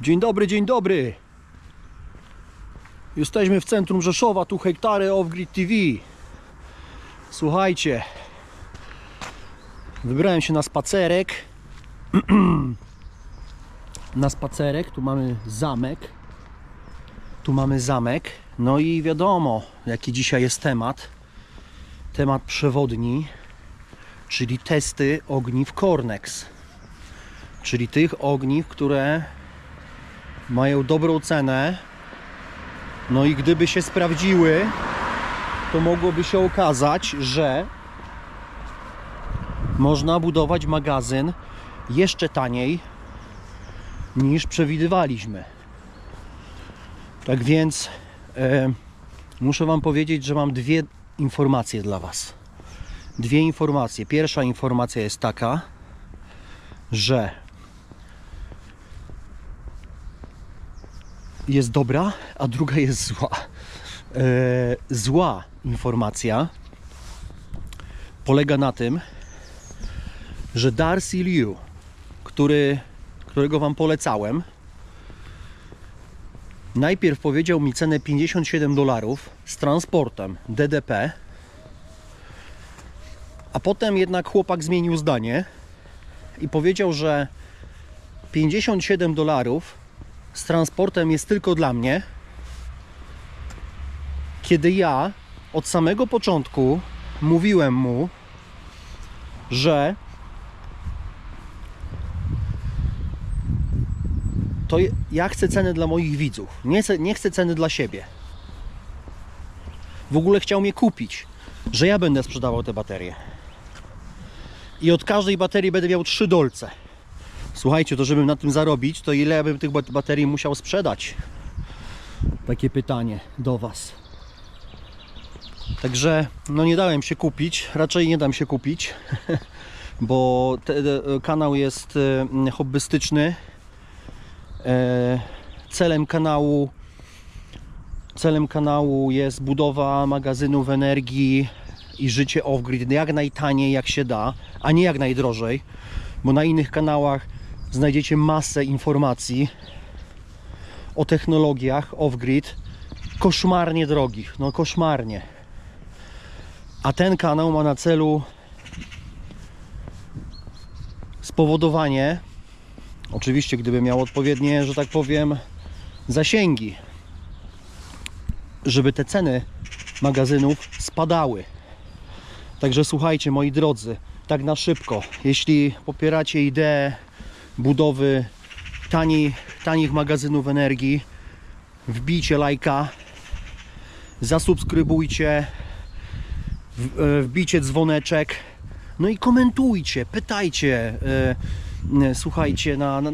Dzień dobry, dzień dobry. Jesteśmy w centrum Rzeszowa, tu hektary Off-Grid TV. Słuchajcie, wybrałem się na spacerek. na spacerek, tu mamy zamek. Tu mamy zamek. No i wiadomo, jaki dzisiaj jest temat. Temat przewodni, czyli testy ogniw Cornex. Czyli tych ogniw, które mają dobrą cenę. No i gdyby się sprawdziły, to mogłoby się okazać, że można budować magazyn jeszcze taniej niż przewidywaliśmy. Tak więc e, muszę Wam powiedzieć, że mam dwie informacje dla Was. Dwie informacje. Pierwsza informacja jest taka, że jest dobra, a druga jest zła. E, zła informacja polega na tym, że Darcy Liu, który, którego Wam polecałem, najpierw powiedział mi cenę 57 dolarów z transportem DDP, a potem jednak chłopak zmienił zdanie i powiedział, że 57 dolarów z transportem jest tylko dla mnie, kiedy ja od samego początku mówiłem mu, że to ja chcę ceny dla moich widzów, nie chcę, nie chcę ceny dla siebie. W ogóle chciał mnie kupić, że ja będę sprzedawał te baterie. I od każdej baterii będę miał trzy dolce. Słuchajcie, to żebym na tym zarobić, to ile bym tych bat- baterii musiał sprzedać? Takie pytanie do Was. Także no nie dałem się kupić, raczej nie dam się kupić, bo te, e, kanał jest e, hobbystyczny. E, celem kanału celem kanału jest budowa magazynów energii i życie off-grid jak najtaniej jak się da, a nie jak najdrożej, bo na innych kanałach znajdziecie masę informacji o technologiach off-grid koszmarnie drogich, no koszmarnie. A ten kanał ma na celu spowodowanie, oczywiście gdyby miał odpowiednie, że tak powiem, zasięgi, żeby te ceny magazynów spadały. Także słuchajcie, moi drodzy, tak na szybko, jeśli popieracie ideę budowy taniej, tanich magazynów energii, wbijcie lajka, zasubskrybujcie, e, wbijcie dzwoneczek, no i komentujcie, pytajcie, e, e, słuchajcie, na, na,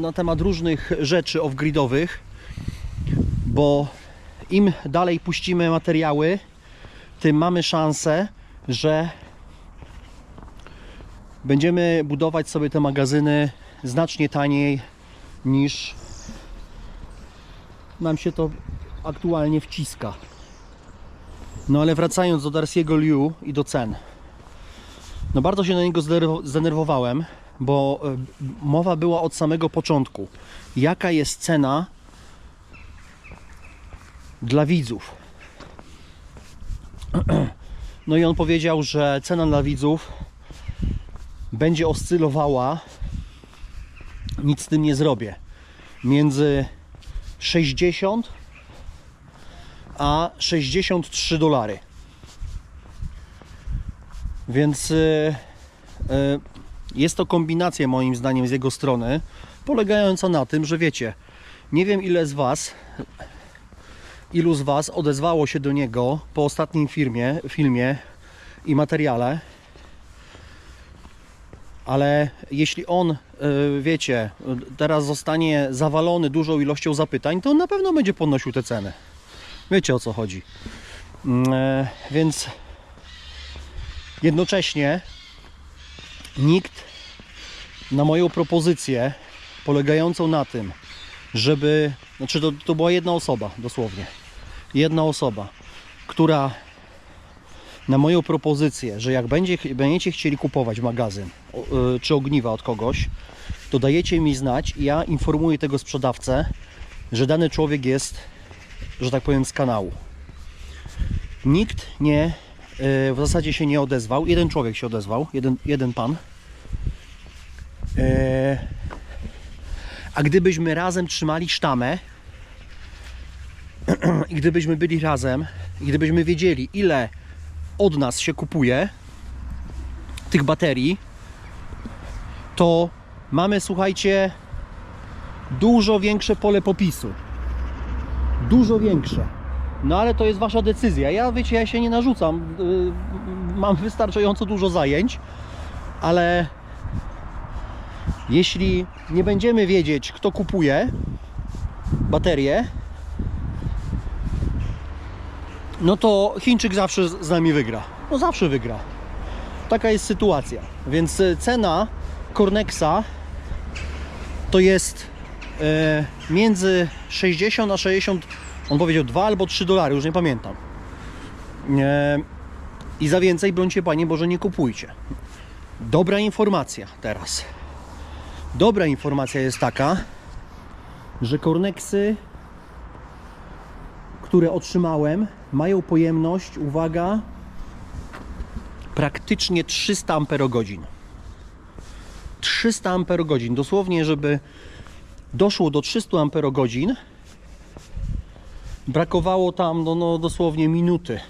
na temat różnych rzeczy off-gridowych, bo im dalej puścimy materiały, tym mamy szansę, że będziemy budować sobie te magazyny znacznie taniej niż nam się to aktualnie wciska. No ale wracając do Darcy'ego Liu i do cen. No bardzo się na niego zdenerwo- zdenerwowałem, bo e, mowa była od samego początku. Jaka jest cena dla widzów? No i on powiedział, że cena dla widzów będzie oscylowała, nic z tym nie zrobię, między 60 a 63 dolary. Więc y, y, jest to kombinacja moim zdaniem z jego strony, polegająca na tym, że wiecie, nie wiem ile z Was, ilu z Was odezwało się do niego po ostatnim filmie, filmie i materiale, ale jeśli on, y, wiecie, teraz zostanie zawalony dużą ilością zapytań, to on na pewno będzie podnosił te ceny. Wiecie o co chodzi. Mm, e, Więc jednocześnie nikt na moją propozycję polegającą na tym, żeby, znaczy to, to była jedna osoba dosłownie, jedna osoba, która na moją propozycję, że jak będzie, będziecie chcieli kupować magazyn y, czy ogniwa od kogoś, to dajecie mi znać i ja informuję tego sprzedawcę, że dany człowiek jest, że tak powiem, z kanału. Nikt nie, e, w zasadzie się nie odezwał. Jeden człowiek się odezwał, jeden, jeden pan. E, A gdybyśmy razem trzymali sztamę i gdybyśmy byli razem i gdybyśmy wiedzieli, ile od nas się kupuje tych baterii, to mamy, słuchajcie, dużo większe pole popisu. Dużo większe. No ale to jest wasza decyzja. Ja wiecie, ja się nie narzucam. Yy, Mam wystarczająco dużo zajęć, ale jeśli nie będziemy wiedzieć, kto kupuje baterie, no to Chińczyk zawsze z nami wygra. No zawsze wygra. Taka jest sytuacja. Więc e, cena Cornexa to jest e, między 60 a 60, on powiedział 2 albo 3 dolary, już nie pamiętam. E, I za więcej, brońcie Panie Boże, nie kupujcie. Dobra informacja teraz. Dobra informacja jest taka, że Cornexy, które otrzymałem, mają pojemność, uwaga, praktycznie 300 amperogodzin. 300 amperogodzin. Dosłownie, żeby doszło do 300 amperogodzin, brakowało tam no, no, dosłownie minuty.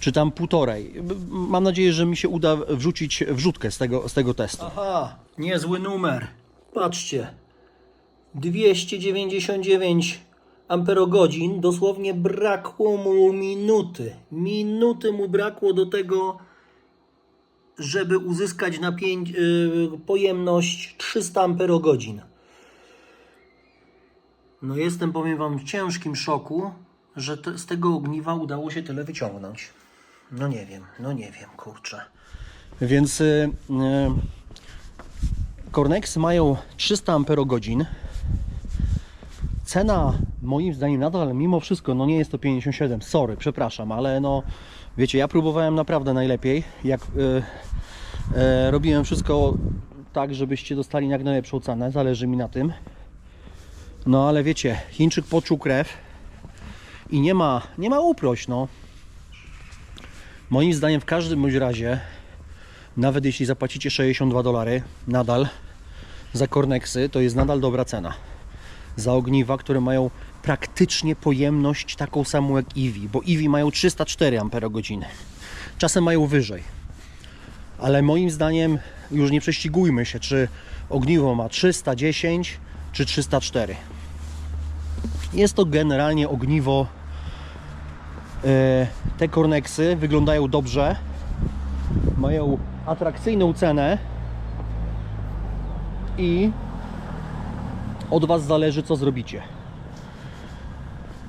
Czy tam półtorej. Mam nadzieję, że mi się uda wrzucić wrzutkę z tego, z tego testu. Aha, niezły numer. Patrzcie. 299 amperogodzin, dosłownie brakło mu minuty. Minuty mu brakło do tego, żeby uzyskać napięć, yy, pojemność 300 amperogodzin. No jestem, powiem Wam, w ciężkim szoku, że te, z tego ogniwa udało się tyle wyciągnąć. No nie wiem, no nie wiem, kurczę. Więc yy, yy, Cornex mają 300 amperogodzin. Cena moim zdaniem nadal mimo wszystko no nie jest to 57. Sorry, przepraszam, ale no wiecie, ja próbowałem naprawdę najlepiej. Jak e, e, robiłem wszystko tak, żebyście dostali jak najlepszą cenę, zależy mi na tym. No ale wiecie, Chińczyk poczuł krew i nie ma, nie ma uproś, no. Moim zdaniem w każdym bądź razie, nawet jeśli zapłacicie 62 dolary, nadal za Cornexy, to jest nadal dobra cena. Za ogniwa, które mają praktycznie pojemność taką samą jak Eevee, bo Eevee mają 304 amperogodziny. Czasem mają wyżej. Ale moim zdaniem już nie prześcigujmy się, czy ogniwo ma 310 czy 304. Jest to generalnie ogniwo. e, Te Cornexy wyglądają dobrze. Mają atrakcyjną cenę i od Was zależy, co zrobicie.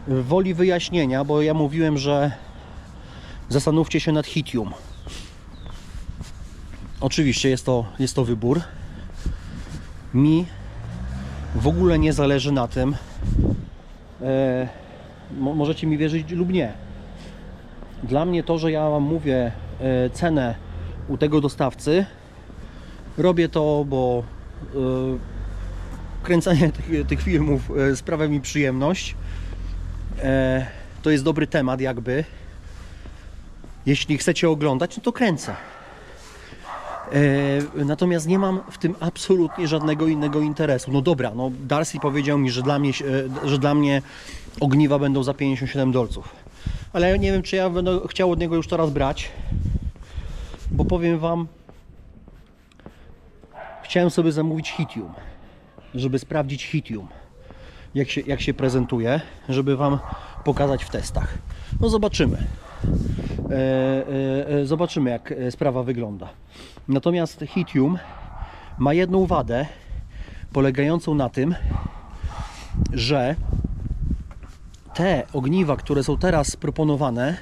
Woli wyjaśnienia, bo ja mówiłem, że zastanówcie się nad hitium. Oczywiście jest to, jest to wybór. Mi w ogóle nie zależy na tym. E, mo- możecie mi wierzyć lub nie. Dla mnie to, że ja Wam mówię e, cenę u tego dostawcy, robię to, bo e, kręcenie tych, tych filmów e, sprawia mi przyjemność. E, to jest dobry temat, jakby. Jeśli chcecie oglądać, no to kręcę. E, natomiast nie mam w tym absolutnie żadnego innego interesu. No dobra, no Darcy powiedział mi, że dla mnie, że dla mnie ogniwa będą za 57 dolców. Ale ja nie wiem, czy ja będę chciał od niego już teraz brać, bo powiem Wam, chciałem sobie zamówić hitium żeby sprawdzić hitium, jak się, jak się prezentuje, żeby Wam pokazać w testach. No zobaczymy. E, e, e, zobaczymy, jak e, sprawa wygląda. Natomiast hitium ma jedną wadę, polegającą na tym, że te ogniwa, które są teraz proponowane,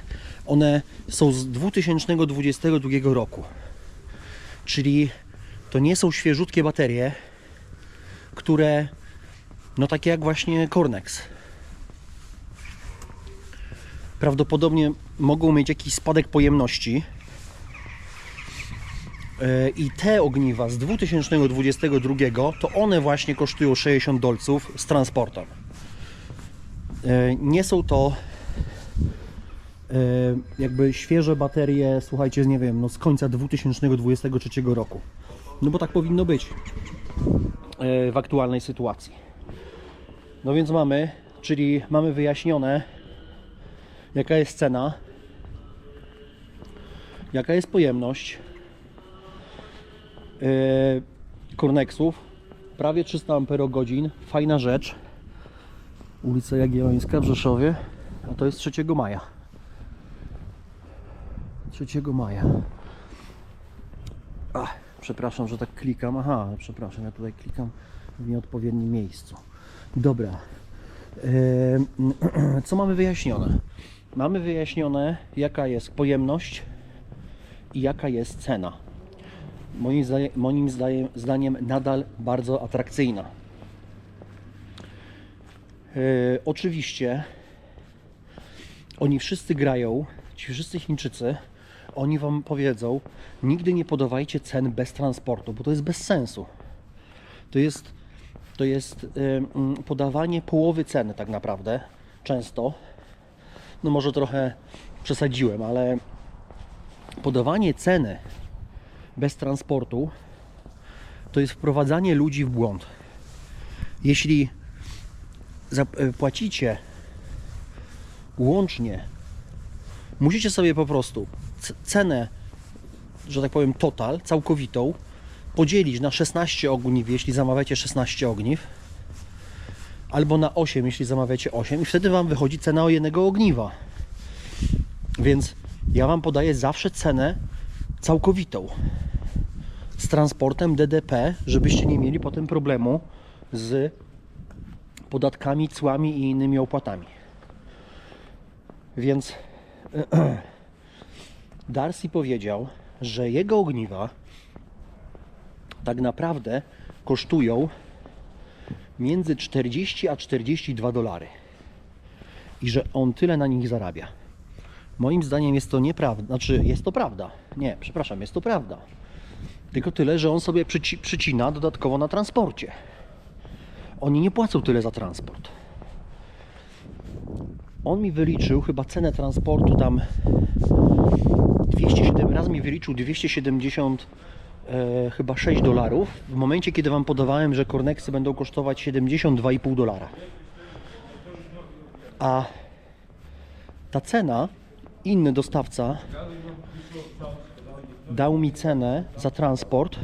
one są z 2022 roku. Czyli to nie są świeżutkie baterie, które no takie jak właśnie Cornex prawdopodobnie mogą mieć jakiś spadek pojemności E, I te ogniwa z 2022 to one właśnie kosztują 60 dolców z transportem. E, Nie są to e, jakby świeże baterie, słuchajcie, nie wiem, no z końca 2023 roku. No bo tak powinno być w aktualnej sytuacji. No więc mamy, czyli mamy wyjaśnione, jaka jest cena, jaka jest pojemność e, Cornexów. Prawie 300 amperogodzin, fajna rzecz. Ulica Jagiellońska w Rzeszowie, a to jest 3 maja. 3 maja. Ach, przepraszam, że tak klikam. Aha, przepraszam, ja tutaj klikam w nieodpowiednim miejscu. Dobra. Co mamy wyjaśnione? Mamy wyjaśnione, jaka jest pojemność i jaka jest cena. Moim, zdaje, moim zdaniem nadal bardzo atrakcyjna. E, oczywiście oni wszyscy grają, ci wszyscy Chińczycy, oni wam powiedzą, nigdy nie podawajcie cen bez transportu, bo to jest bez sensu. To jest, to jest ym, podawanie połowy ceny tak naprawdę, często. No może trochę przesadziłem, ale podawanie ceny bez transportu to jest wprowadzanie ludzi w błąd. Jeśli y, płacicie łącznie, musicie sobie po prostu cenę, że tak powiem, total, całkowitą, podzielić na 16 ogniw, jeśli zamawiacie 16 ogniw, albo na 8, jeśli zamawiacie 8, i wtedy Wam wychodzi cena o jednego ogniwa. Więc ja Wam podaję zawsze cenę całkowitą z transportem DDP, żebyście nie mieli potem problemu z podatkami, cłami i innymi opłatami. Więc Darcy powiedział, że jego ogniwa tak naprawdę kosztują między 40 a 42 dolary. I że on tyle na nich zarabia. Moim zdaniem jest to nieprawda. Znaczy, jest to prawda. Nie, przepraszam, jest to prawda. Tylko tyle, że on sobie przyci- przycina dodatkowo na transporcie. Oni nie płacą tyle za transport. On mi wyliczył chyba cenę transportu tam 207 raz mi wyliczył 270 e, chyba 6 dolarów w momencie kiedy wam podawałem, że Cornexy będą kosztować 72,5 dolara. A ta cena inny dostawca dał mi cenę za transport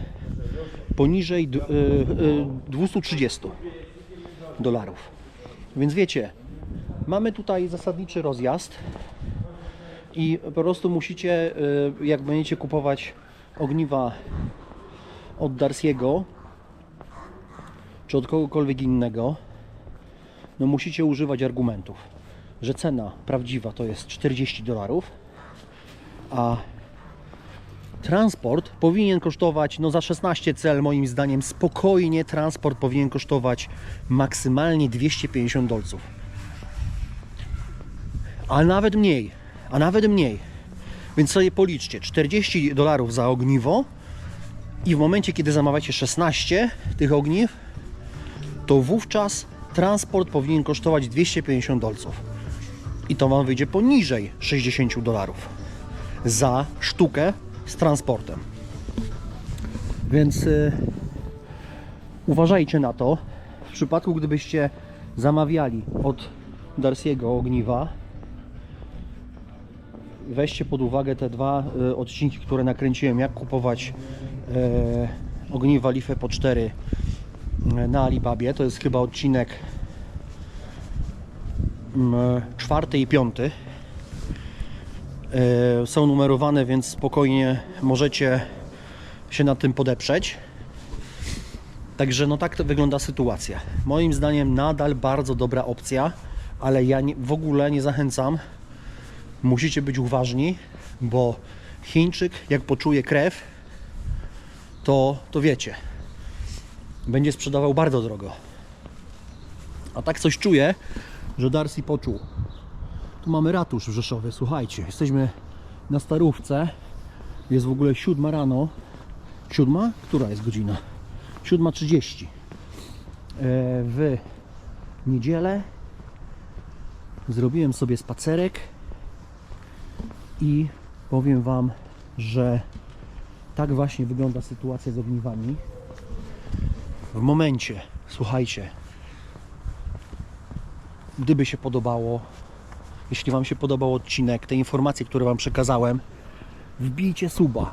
poniżej d- y, y, 230 dolarów. Więc wiecie, mamy tutaj zasadniczy rozjazd i po prostu musicie, y, jak będziecie kupować ogniwa od Darsiego czy od kogokolwiek innego, no musicie używać argumentów, że cena prawdziwa to jest 40 dolarów, a transport powinien kosztować, no za 16 cel moim zdaniem spokojnie transport powinien kosztować maksymalnie 250 dolców. A nawet mniej, a nawet mniej. Więc sobie policzcie, 40 dolarów za ogniwo i w momencie, kiedy zamawiacie 16 tych ogniw, to wówczas transport powinien kosztować 250 dolców. I to Wam wyjdzie poniżej 60 dolarów za sztukę z transportem. Więc y, uważajcie na to. W przypadku, gdybyście zamawiali od Darsiego ogniwa, weźcie pod uwagę te dwa y, odcinki, które nakręciłem, jak kupować y, ogniwa Life po 4 y, na Alibabie. To jest chyba odcinek mm, czwarty i piąty. Są numerowane, więc spokojnie możecie się nad tym podeprzeć. Także no tak to wygląda sytuacja. Moim zdaniem nadal bardzo dobra opcja, ale ja nie, w ogóle nie zachęcam. Musicie być uważni, bo Chińczyk jak poczuje krew, to, to wiecie, będzie sprzedawał bardzo drogo. A tak coś czuję, że Darcy poczuł. Tu mamy ratusz w Rzeszowie, słuchajcie, jesteśmy na Starówce, jest w ogóle siódma rano, Siódma? Która jest godzina? 7.30. E, W niedzielę zrobiłem sobie spacerek i powiem Wam, że tak właśnie wygląda sytuacja z ogniwami. W momencie, słuchajcie, gdyby się podobało, jeśli Wam się podobał odcinek, te informacje, które Wam przekazałem, wbijcie suba.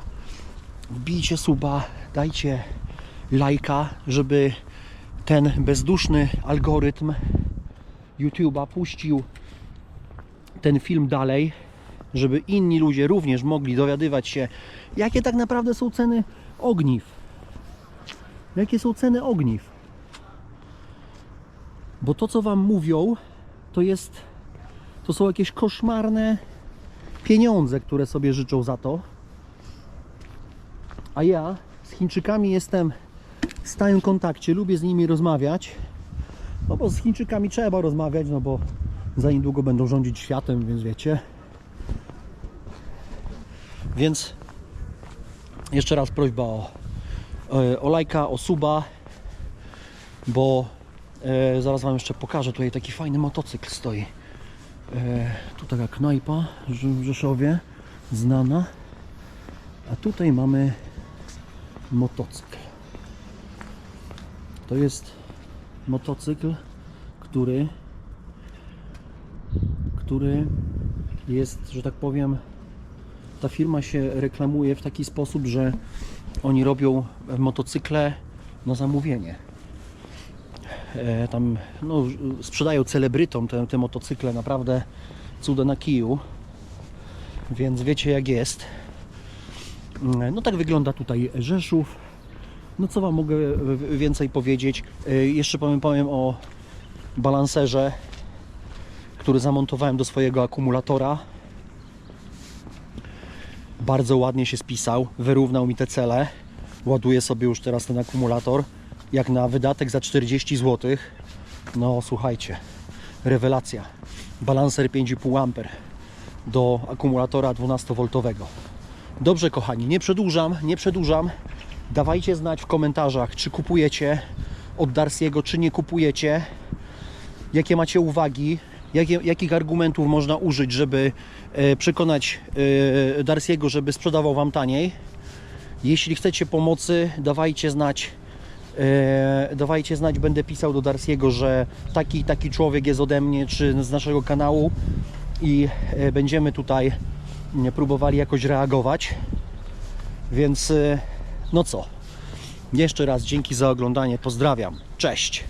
Wbijcie suba, dajcie lajka, żeby ten bezduszny algorytm YouTube'a puścił ten film dalej, żeby inni ludzie również mogli dowiadywać się, jakie tak naprawdę są ceny ogniw. Jakie są ceny ogniw. Bo to, co Wam mówią, to jest, to są jakieś koszmarne pieniądze, które sobie życzą za to. A ja z Chińczykami jestem w stałym kontakcie, lubię z nimi rozmawiać. No bo z Chińczykami trzeba rozmawiać, no bo za niedługo będą rządzić światem, więc wiecie. Więc jeszcze raz prośba o, e, o lajka, o suba, bo e, zaraz Wam jeszcze pokażę. Tutaj taki fajny motocykl stoi. E, tu taka knajpa w Rzeszowie, znana. A tutaj mamy motocykl. To jest motocykl, który który jest, że tak powiem, ta firma się reklamuje w taki sposób, że oni robią motocykle na zamówienie. E, tam no, sprzedają celebrytom te, te motocykle, naprawdę cuda na kiju. Więc wiecie jak jest. Mm, No tak wygląda tutaj Rzeszów. No co Wam mogę więcej powiedzieć? E, Jeszcze powiem, powiem o balanserze, który zamontowałem do swojego akumulatora. Bardzo ładnie się spisał, wyrównał mi te cele. Ładuję sobie już teraz ten akumulator. Jak na wydatek za 40 zł. No słuchajcie, rewelacja. Balanser 5,5 A do akumulatora 12V. Dobrze kochani, nie przedłużam, nie przedłużam. Dawajcie znać w komentarzach, czy kupujecie od Darsiego, czy nie kupujecie. Jakie macie uwagi, jakich argumentów można użyć, żeby e, przekonać e, Darsiego, żeby sprzedawał Wam taniej. Jeśli chcecie pomocy, dawajcie znać. E, dawajcie znać, będę pisał do Darsiego, że taki taki człowiek jest ode mnie, czy z naszego kanału i będziemy tutaj mm, próbowali jakoś reagować. Więc no co? Jeszcze raz dzięki za oglądanie. Pozdrawiam. Cześć.